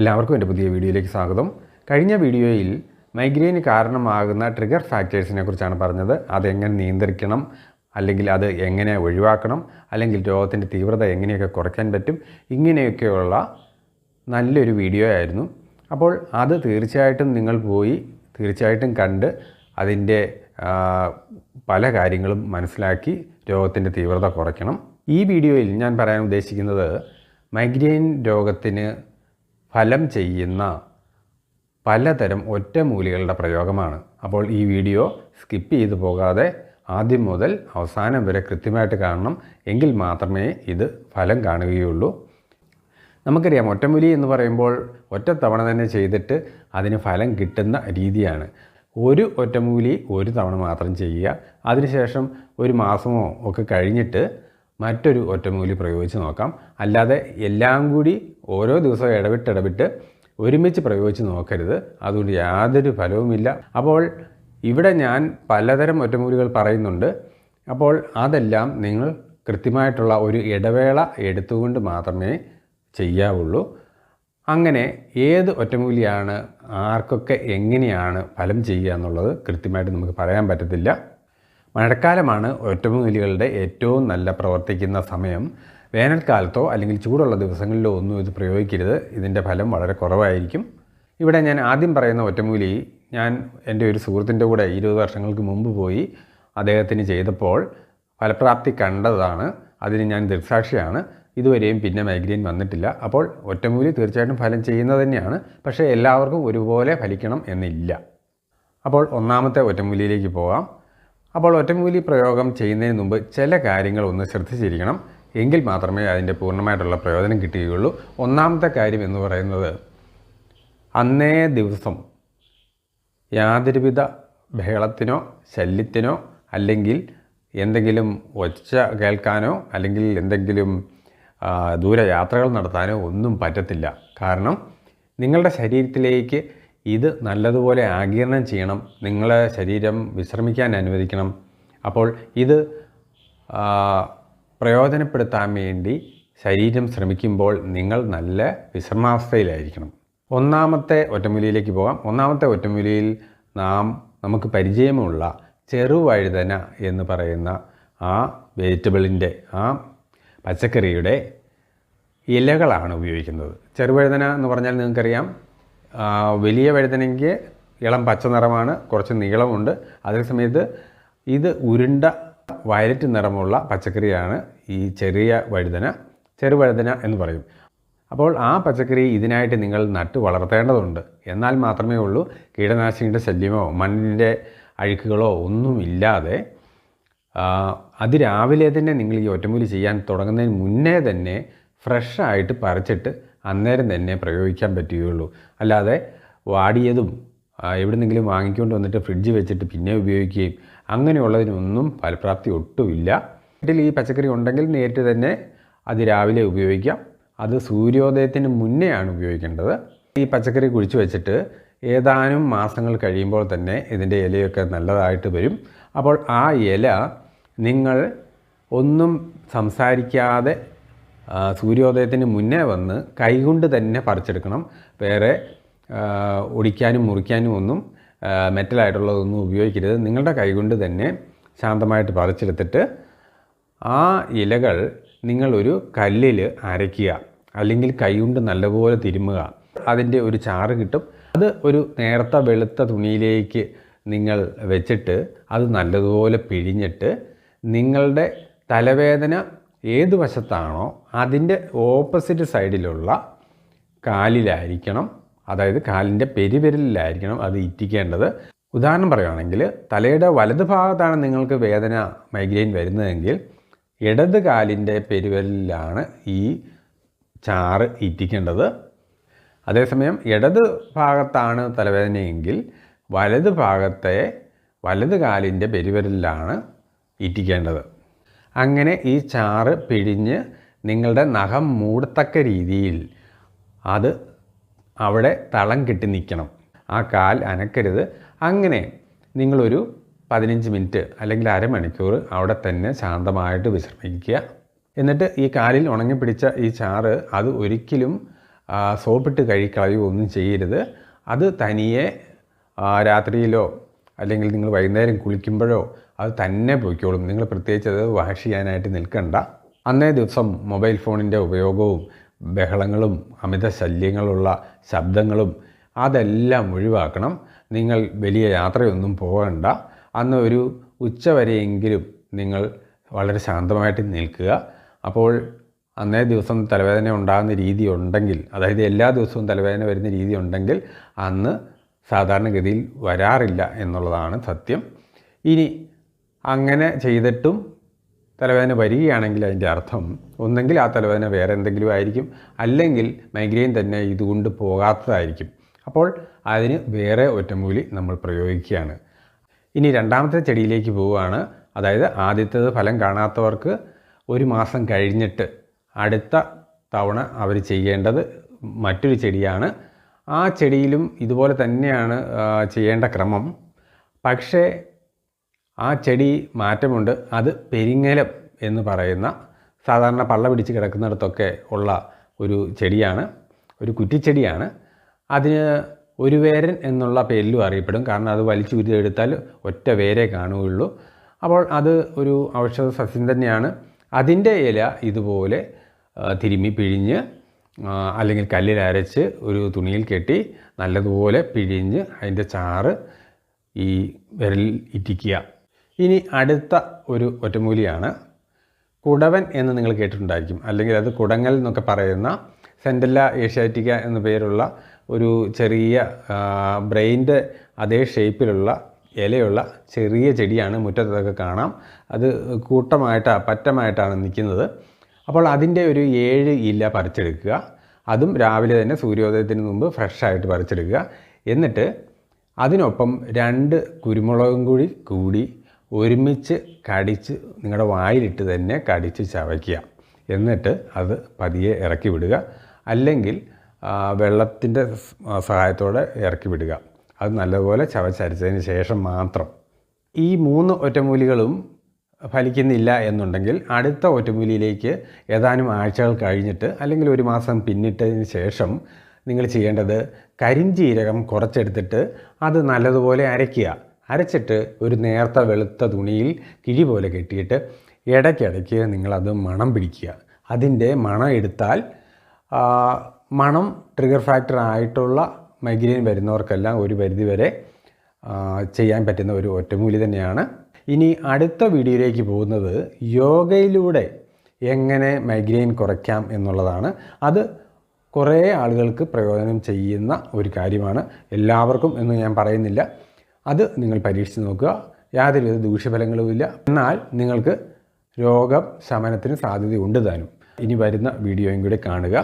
എല്ലാവർക്കും എന്റെ പുതിയ വീഡിയോയിലേക്ക് സ്വാഗതം. കഴിഞ്ഞ വീഡിയോയിൽ മൈഗ്രെയിന് കാരണമാകുന്ന ട്രിഗർ ഫാക്ടേഴ്സിനെ കുറിച്ചാണ് പറഞ്ഞത്. അതെങ്ങനെ നിയന്ത്രിക്കണം? അല്ലെങ്കിൽ അത് എങ്ങനെ ഒഴിവാക്കണം? അല്ലെങ്കിൽ രോഗത്തിന്റെ തീവ്രത എങ്ങനെയൊക്കെ കുറയ്ക്കാൻ പറ്റും? ഇങ്ങനെയൊക്കെയുള്ള നല്ലൊരു വീഡിയോ ആയിരുന്നു. അപ്പോൾ അത് തീർച്ചയായിട്ടും നിങ്ങൾ പോയി തീർച്ചയായിട്ടും കണ്ട് അതിന്റെ പല കാര്യങ്ങളും മനസ്സിലാക്കി രോഗത്തിന്റെ തീവ്രത കുറയ്ക്കണം. ഈ വീഡിയോയിൽ ഞാൻ പറയാൻ ഉദ്ദേശിക്കുന്നത് മൈഗ്രെയിൻ രോഗത്തിന് ഫലം ചെയ്യുന്ന പലതരം ഒറ്റമൂലികളുടെ പ്രയോഗമാണ്. അപ്പോൾ ഈ വീഡിയോ സ്കിപ്പ് ചെയ്തു പോകാതെ ആദ്യം മുതൽ അവസാനം വരെ കൃത്യമായിട്ട് കാണണം. എങ്കിൽ മാത്രമേ ഇത് ഫലം കാണുകയുള്ളൂ. നമുക്കറിയാം ഒറ്റമൂലി എന്ന് പറയുമ്പോൾ ഒറ്റത്തവണ തവണ തന്നെ ചെയ്തിട്ട് അതിന് ഫലം കിട്ടുന്ന രീതിയാണ്. ഒരു ഒറ്റമൂലി ഒരു തവണ മാത്രം ചെയ്യുക. അതിനുശേഷം ഒരു മാസമോ ഒക്കെ കഴിഞ്ഞിട്ട് മറ്റൊരു ഒറ്റമൂലി പ്രയോഗിച്ച് നോക്കാം. അല്ലാതെ എല്ലാം കൂടി ഓരോ ദിവസവും ഇടവിട്ടിടവിട്ട് ഇടവിട്ട് ഒരുമിച്ച് പ്രയോഗിച്ച് നോക്കരുത്. അതുകൊണ്ട് യാതൊരു ഫലവുമില്ല. അപ്പോൾ ഇവിടെ ഞാൻ പലതരം ഒറ്റമൂലികൾ പറയുന്നുണ്ട്. അപ്പോൾ അതെല്ലാം നിങ്ങൾ കൃത്യമായിട്ടുള്ള ഒരു ഇടവേള എടുത്തുകൊണ്ട് മാത്രമേ ചെയ്യാവുള്ളൂ. അങ്ങനെ ഏത് ഒറ്റമൂലിയാണ് ആർക്കൊക്കെ എങ്ങനെയാണ് ഫലം ചെയ്യുക എന്നുള്ളത് കൃത്യമായിട്ട് നമുക്ക് പറയാൻ പറ്റത്തില്ല. മഴക്കാലമാണ് ഒറ്റമൂലികളുടെ ഏറ്റവും നല്ല പ്രവർത്തിക്കുന്ന സമയം. വേനൽക്കാലത്തോ അല്ലെങ്കിൽ ചൂടുള്ള ദിവസങ്ങളിലോ ഒന്നും ഇത് പ്രയോഗിക്കരുത്. ഇതിന്റെ ഫലം വളരെ കുറവായിരിക്കും. ഇവിടെ ഞാൻ ആദ്യം പറയുന്ന ഒറ്റമൂലി ഞാൻ എന്റെ ഒരു സുഹൃത്തിന്റെ കൂടെ ഇരുപത് വർഷങ്ങൾക്ക് മുമ്പ് പോയി അദ്ദേഹത്തിന് ചെയ്തപ്പോൾ ഫലപ്രാപ്തി കണ്ടതാണ്. അതിന് ഞാൻ ദൃക്സാക്ഷിയാണ്. ഇതുവരെയും പിന്നെ മൈഗ്രെയിൻ വന്നിട്ടില്ല. അപ്പോൾ ഒറ്റമൂലി തീർച്ചയായിട്ടും ഫലം ചെയ്യുന്നത് തന്നെയാണ്. പക്ഷേ എല്ലാവർക്കും ഒരുപോലെ ഫലിക്കണം എന്നില്ല. അപ്പോൾ ഒന്നാമത്തെ ഒറ്റമൂലിയിലേക്ക് പോകാം. അപ്പോൾ ഒറ്റമൂലി പ്രയോഗം ചെയ്യുന്നതിന് മുമ്പ് ചില കാര്യങ്ങൾ ഒന്ന് ശ്രദ്ധിച്ചിരിക്കണം. എങ്കിൽ മാത്രമേ അതിന്റെ പൂർണമായിട്ടുള്ള പ്രയോജനം കിട്ടുകയുള്ളൂ. ഒന്നാമത്തെ കാര്യം എന്ന് പറയുന്നത് അന്നേ ദിവസം യാതൊരുവിധ ബഹളത്തിനോ ശല്യത്തിനോ അല്ലെങ്കിൽ എന്തെങ്കിലും ഒച്ച കേൾക്കാനോ അല്ലെങ്കിൽ എന്തെങ്കിലും ദൂരയാത്രകൾ നടത്താനോ ഒന്നും പറ്റത്തില്ല. കാരണം നിങ്ങളുടെ ശരീരത്തിലേക്ക് ഇത് നല്ലതുപോലെ ആഗിരണം ചെയ്യണം നിങ്ങളെ ശരീരം വിശ്രമിക്കാൻ അനുവദിക്കണം. അപ്പോൾ ഇത് പ്രയോജനപ്പെടുത്താൻ വേണ്ടി ശരീരം ശ്രമിക്കുമ്പോൾ നിങ്ങൾ നല്ല വിശ്രമാവസ്ഥയിലായിരിക്കണം. ഒന്നാമത്തെ ഒറ്റമൂലിയിലേക്ക് പോകാം. ഒന്നാമത്തെ ഒറ്റമൂലിയിൽ നാം നമുക്ക് പരിചയമുള്ള ചെറുവഴുതന എന്ന് പറയുന്ന ആ വെജിറ്റബിളിന്റെ ആ പച്ചക്കറിയുടെ ഇലകളാണ് ഉപയോഗിക്കുന്നത്. ചെറുവഴുതന എന്ന് പറഞ്ഞാൽ നിങ്ങൾക്കറിയാം. വലിയ വഴുതനയ്ക്ക് ഇളം പച്ച നിറമാണ് കുറച്ച് നീളമുണ്ട്. അതേസമയത്ത് ഇത് ഉരുണ്ട വയലറ്റ് നിറമുള്ള പച്ചക്കറിയാണ് ഈ ചെറിയ വഴുതന ചെറുവഴുതന എന്ന് പറയും. അപ്പോൾ ആ പച്ചക്കറി ഇതിനായിട്ട് നിങ്ങൾ നട്ട് വളർത്തേണ്ടതുണ്ട്. എന്നാൽ മാത്രമേ ഉള്ളൂ കീടനാശിനിയുടെ ശല്യമോ മണ്ണിന്റെ അഴുക്കുകളോ ഒന്നുമില്ലാതെ അത് അതിരാവിലെ തന്നെ നിങ്ങൾ ഈ ഒറ്റമൂലി ചെയ്യാൻ തുടങ്ങുന്നതിന് മുന്നേ തന്നെ ഫ്രഷായിട്ട് പറിച്ചിട്ട് അന്നേരം തന്നെ പ്രയോഗിക്കാൻ പറ്റുകയുള്ളൂ. അല്ലാതെ വാടിയതും എവിടെന്നെങ്കിലും വാങ്ങിക്കൊണ്ട് വന്നിട്ട് ഫ്രിഡ്ജ് വെച്ചിട്ട് പിന്നെ ഉപയോഗിക്കുകയും അങ്ങനെയുള്ളതിനൊന്നും ഫലപ്രാപ്തി ഒട്ടുമില്ല. വീട്ടിൽ ഈ പച്ചക്കറി ഉണ്ടെങ്കിൽ നേരിട്ട് തന്നെ അത് രാവിലെ ഉപയോഗിക്കാം. അത് സൂര്യോദയത്തിന് മുന്നെയാണ് ഉപയോഗിക്കേണ്ടത്. ഈ പച്ചക്കറി കുഴിച്ച് വെച്ചിട്ട് ഏതാനും മാസങ്ങൾ കഴിയുമ്പോൾ തന്നെ ഇതിന്റെ ഇലയൊക്കെ നല്ലതായിട്ട് വരും. അപ്പോൾ ആ ഇല നിങ്ങൾ ഒന്നും സംസാരിക്കാതെ സൂര്യോദയത്തിന് മുന്നേ വന്ന് കൈകൊണ്ട് തന്നെ പറിച്ചെടുക്കണം. വേറെ ഒടിക്കാനും മുറിക്കാനും ഒന്നും മെറ്റലായിട്ടുള്ളതൊന്നും ഉപയോഗിക്കരുത്. നിങ്ങളുടെ കൈകൊണ്ട് തന്നെ ശാന്തമായിട്ട് പറിച്ചെടുത്തിട്ട് ആ ഇലകൾ നിങ്ങളൊരു കല്ലിൽ അരയ്ക്കുക. അല്ലെങ്കിൽ കൈകൊണ്ട് നല്ലപോലെ തിരുമുക. അതിന്റെ ഒരു ചാറ് കിട്ടും. അത് ഒരു നേർത്ത വെളുത്ത തുണിയിലേക്ക് നിങ്ങൾ വെച്ചിട്ട് അത് നല്ലതുപോലെ പിഴിഞ്ഞിട്ട് നിങ്ങളുടെ തലവേദന ഏത് വശത്താണോ അതിന്റെ ഓപ്പോസിറ്റ് സൈഡിലുള്ള കാലിലായിരിക്കണം. അതായത് കാലിന്റെ പെരുവിരലിലായിരിക്കണം അത് ഇറ്റിക്കേണ്ടത്. ഉദാഹരണം പറയുകയാണെങ്കിൽ തലയുടെ വലത് ഭാഗത്താണ് നിങ്ങൾക്ക് വേദന മൈഗ്രെയിൻ വരുന്നതെങ്കിൽ ഇടത് കാലിന്റെ പെരുവിരലിലാണ് ഈ ചാറ് ഇറ്റിക്കേണ്ടത്. അതേസമയം ഇടത് ഭാഗത്താണ് തലവേദനയെങ്കിൽ വലത് ഭാഗത്തെ വലത് കാലിന്റെ പെരുവിരലിലാണ് ഇറ്റിക്കേണ്ടത്. അങ്ങനെ ഈ ചാറ് പിഴിഞ്ഞ് നിങ്ങളുടെ നഖം മൂടത്തക്ക രീതിയിൽ അത് അവിടെ തളം കെട്ടി നിൽക്കണം. ആ കാൽ അനക്കരുത്. അങ്ങനെ നിങ്ങളൊരു പതിനഞ്ച് മിനിറ്റ് അല്ലെങ്കിൽ അരമണിക്കൂർ അവിടെ തന്നെ ശാന്തമായിട്ട് വിശ്രമിക്കുക. എന്നിട്ട് ഈ കാലിൽ ഉണങ്ങി പിടിച്ച ഈ ചാറ് അത് ഒരിക്കലും സോപ്പിട്ട് കഴുകിക്കളയുകയോ ഒന്നും ചെയ്യരുത്. അത് തനിയെ രാത്രിയിലോ അല്ലെങ്കിൽ നിങ്ങൾ വൈകുന്നേരം കുളിക്കുമ്പോഴോ അത് തന്നെ പോയിക്കോളും. നിങ്ങൾ പ്രത്യേകിച്ച് അത് വാഷ് ചെയ്യാനായിട്ട് നിൽക്കണ്ട. അന്നേ ദിവസം മൊബൈൽ ഫോണിന്റെ ഉപയോഗവും ബഹളങ്ങളും അമിത ശല്യങ്ങളുള്ള ശബ്ദങ്ങളും അതെല്ലാം ഒഴിവാക്കണം. നിങ്ങൾ വലിയ യാത്രയൊന്നും പോകണ്ട. അന്ന് ഒരു ഉച്ച വരെയെങ്കിലും നിങ്ങൾ വളരെ ശാന്തമായിട്ട് നിൽക്കുക. അപ്പോൾ അന്നേ ദിവസം തലവേദന ഉണ്ടാകുന്ന രീതി ഉണ്ടെങ്കിൽ അതായത് എല്ലാ ദിവസവും തലവേദന വരുന്ന രീതി ഉണ്ടെങ്കിൽ അന്ന് സാധാരണഗതിയിൽ വരാറില്ല എന്നുള്ളതാണ് സത്യം. ഇനി അങ്ങനെ ചെയ്തിട്ടും തലവേദന വരികയാണെങ്കിൽ അതിന്റെ അർത്ഥം ഒന്നെങ്കിൽ ആ തലവേദന വേറെ എന്തെങ്കിലും ആയിരിക്കും. അല്ലെങ്കിൽ മൈഗ്രെയിൻ തന്നെ ഇതുകൊണ്ട് പോകാത്തതായിരിക്കും. അപ്പോൾ അതിന് വേറെ ഒറ്റമൂലി നമ്മൾ പ്രയോഗിക്കുകയാണ്. ഇനി രണ്ടാമത്തെ ചെടിയിലേക്ക് പോവുകയാണ്. അതായത് ആദ്യത്തേത് ഫലം കാണാത്തവർക്ക് ഒരു മാസം കഴിഞ്ഞിട്ട് അടുത്ത തവണ അവർ ചെയ്യേണ്ടത് മറ്റൊരു ചെടിയാണ്. ആ ചെടിയിലും ഇതുപോലെ തന്നെയാണ് ചെയ്യേണ്ട ക്രമം. പക്ഷേ ആ ചെടി മാറ്റമുണ്ട്. അത് പെരിങ്ങലം എന്ന് പറയുന്ന സാധാരണ പള്ള പിടിച്ച് കിടക്കുന്നിടത്തൊക്കെ ഉള്ള ഒരു ചെടിയാണ്. ഒരു കുറ്റിച്ചെടിയാണ്. അതിന് ഒരു വേരൻ എന്നുള്ള പേരിലും അറിയപ്പെടും. കാരണം അത് വലിച്ചു ഉരുതെടുത്താൽ ഒറ്റ വേരേ കാണുകയുള്ളൂ. അപ്പോൾ അത് ഒരു ഔഷധ സസ്യം തന്നെയാണ്. അതിന്റെ ഇല ഇതുപോലെ തിരുമ്മി പിഴിഞ്ഞ് അല്ലെങ്കിൽ കല്ലിൽ അരച്ച് ഒരു തുണിയിൽ കെട്ടി നല്ലതുപോലെ പിഴിഞ്ഞ് അതിന്റെ ചാറ് ഈ വിരലിൽ ഇറ്റിക്കുക. ഇനി അടുത്ത ഒരു ഒറ്റമൂലിയാണ് കുടവൻ എന്ന് നിങ്ങൾ കേട്ടിട്ടുണ്ടായിരിക്കും. അല്ലെങ്കിൽ അത് കുടങ്ങൽ എന്നൊക്കെ പറയുന്ന സെൻഡല്ല ഏഷ്യാറ്റിക്ക എന്ന പേരുള്ള ഒരു ചെറിയ ബ്രെയിന്റെ അതേ ഷേപ്പിലുള്ള ഇലയുള്ള ചെറിയ ചെടിയാണ് മുറ്റത്തൊക്കെ കാണാം. അത് കൂട്ടമായിട്ടാണ് പറ്റമായിട്ടാണ് നിൽക്കുന്നത്. അപ്പോൾ അതിന്റെ ഒരു ഏഴ് ഇല പറിച്ചെടുക്കുക. അതും രാവിലെ തന്നെ സൂര്യോദയത്തിന് മുമ്പ് ഫ്രഷായിട്ട് പറിച്ചെടുക്കുക. എന്നിട്ട് അതിനൊപ്പം രണ്ട് കുരുമുളകും കൂടി കൂടി ഒരുമിച്ച് കടിച്ച് നിങ്ങളുടെ വായിലിട്ട് തന്നെ കടിച്ച് ചവയ്ക്കുക. എന്നിട്ട് അത് പതിയെ ഇറക്കി വിടുക. അല്ലെങ്കിൽ വെള്ളത്തിന്റെ സഹായത്തോടെ ഇറക്കി വിടുക. അത് നല്ലപോലെ ചവച്ചരച്ചതിന് ശേഷം മാത്രം. ഈ മൂന്ന് ഒറ്റമൂലികളും ഫലിക്കുന്നില്ല എന്നുണ്ടെങ്കിൽ അടുത്ത ഒറ്റമൂലിയിലേക്ക് ഏതാനും ആഴ്ചകൾ കഴിഞ്ഞിട്ട് അല്ലെങ്കിൽ ഒരു മാസം പിന്നിട്ടതിന് ശേഷം നിങ്ങൾ ചെയ്യേണ്ടത് കരിഞ്ചീരകം കുറച്ചെടുത്തിട്ട് അത് നല്ലതുപോലെ അരയ്ക്കുക. അരച്ചിട്ട് ഒരു നേർത്ത വെളുത്ത തുണിയിൽ കിഴി പോലെ കെട്ടിയിട്ട് ഇടയ്ക്കിടയ്ക്ക് നിങ്ങളത് മണം പിടിക്കുക. അതിന്റെ മണം എടുത്താൽ മണം ട്രിഗർ ഫാക്ടർ ആയിട്ടുള്ള മൈഗ്രെയിൻ വരുന്നവർക്കെല്ലാം ഒരു പരിധിവരെ വരെ ചെയ്യാൻ പറ്റുന്ന ഒരു ഒറ്റമൂലി തന്നെയാണ്. ഇനി അടുത്ത വീഡിയോയിലേക്ക് പോകുന്നത് യോഗയിലൂടെ എങ്ങനെ മൈഗ്രെയിൻ കുറയ്ക്കാം എന്നുള്ളതാണ്. അത് കുറേ ആളുകൾക്ക് പ്രയോജനം ചെയ്യുന്ന ഒരു കാര്യമാണ്. എല്ലാവർക്കും എന്ന് ഞാൻ പറയുന്നില്ല. അത് നിങ്ങൾ പരീക്ഷിച്ച് നോക്കുക. യാതൊരുവിധ ദൂഷ്യഫലങ്ങളുമില്ല എന്നാൽ നിങ്ങൾക്ക് രോഗം ശമനത്തിന് സാധ്യതയുണ്ട് താനും. ഇനി വരുന്ന വീഡിയോയും കൂടി കാണുക.